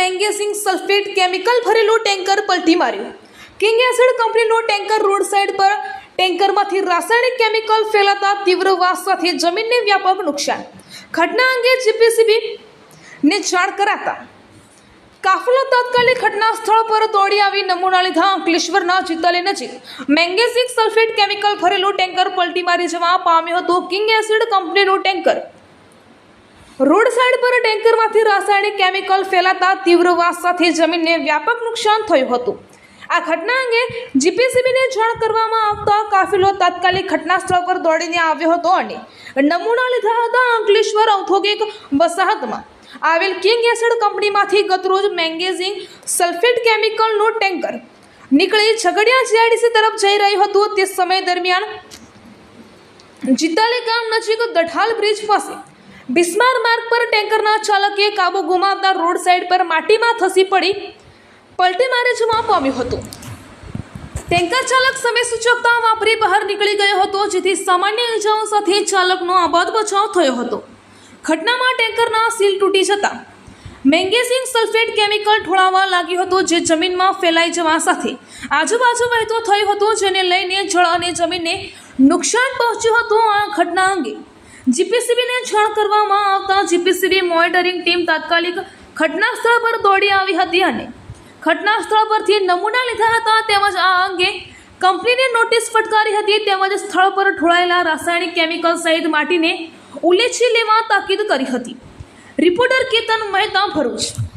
મેંગેસિંગ sulphate chemical ભરેલું tanker પલટી માર્યું. કિંગ એસિડ કંપનીનું ટેન્કર રોડ સાઇડ પર ટેન્કરમાંથી રાસાયણિક કેમિકલ ફેલાતા તીવ્ર વાસ સાથે જમીનને વ્યાપક નુકસાન. ઘટના અંગે જીપીસીબી ને જાણ કરાતા કાફલો તાત્કાલિક ઘટના સ્થળ પર દોડી આવી નમૂના લીધા અંકલેશ્વરના ચિત્તાલી નજીક. મેંગેસિક સલ્ફેટ કેમિકલ ભરેલું ટેન્કર પલટી મારી જવા પામ્યું હતું કિંગ એસિડ કંપનીનું ટેન્કર. રોડ સાઈડ પર ટેન્કરમાંથી રાસાયણિક કેમિકલ ફેલાતા તીવ્ર વાસ સાથે જમીનને વ્યાપક નુકસાન થયું હતું. આ ઘટના અંગે જીપીસીબીને જાણ કરવામાં આવતા કાફિલો તાત્કાલિક ઘટના સ્થળ પર દોડીને આવ્યો હતો અને નમૂના લીધા હતા અંકલેશ્વર ઔદ્યોગિક વસાહતમાં. આવેલ કિંગ એસિડ કંપનીમાંથી ગતરોજ મેંગેઝિંગ સલ્ફેટ કેમિકલનું ટેન્કર નીકળી ઝઘડિયા જીઆઈડીસી તરફ જઈ રહ્યું હતું. તે સમય દરમિયાન જીતાલે ગામ નજીક દઢાલ બ્રિજ પાસે બિસ્માર માર્ગ પર ટેન્કરના ચાલકે કાબુ ગુમાવતા રોડ સાઇડ પર માટીમાં થસી પડી. પલટી મારે જવા પામ્યું હતું. ટેન્કર ચાલક સમય સૂચકતા વાપરી બહાર નીકળી ગયો હતો, જેથી સામાન્ય ઇજાઓ સાથે ચાલકનો આબાદ બચાવ થયો હતો. ઘટનામાં ટેન્કરના સીલ તૂટી જતા. મેંગેસિંગ સલ્ફેટ કેમિકલ ઠોળાવા લાગ્યું હતું, જે જમીનમાં ફેલાઈ જવા સાથે. આજુબાજુ વહેતો થયો હતો, જેને લઈને જળ અને જમીનને નુકસાન પહોંચ્યું હતું આ ઘટના અંગે. જીપીસીબીને જાણ કરવામાં આવતા જીપીસીબી મોનિટરિંગ ટીમ તાત્કાલિક ઘટના સ્થળ પર દોડી આવી હતી અને ઘટના સ્થળ પરથી નમૂના લીધા હતા તેમજ આ અંગે કંપનીને નોટિસ ફટકારી હતી તેમજ સ્થળ પર ઠોળાયેલા રાસાયણિક કેમિકલ સહિત માટીને ઉલેચી લેવા તાકીદ કરી હતી. રિપોર્ટર કેતન મહેતા ભરૂચ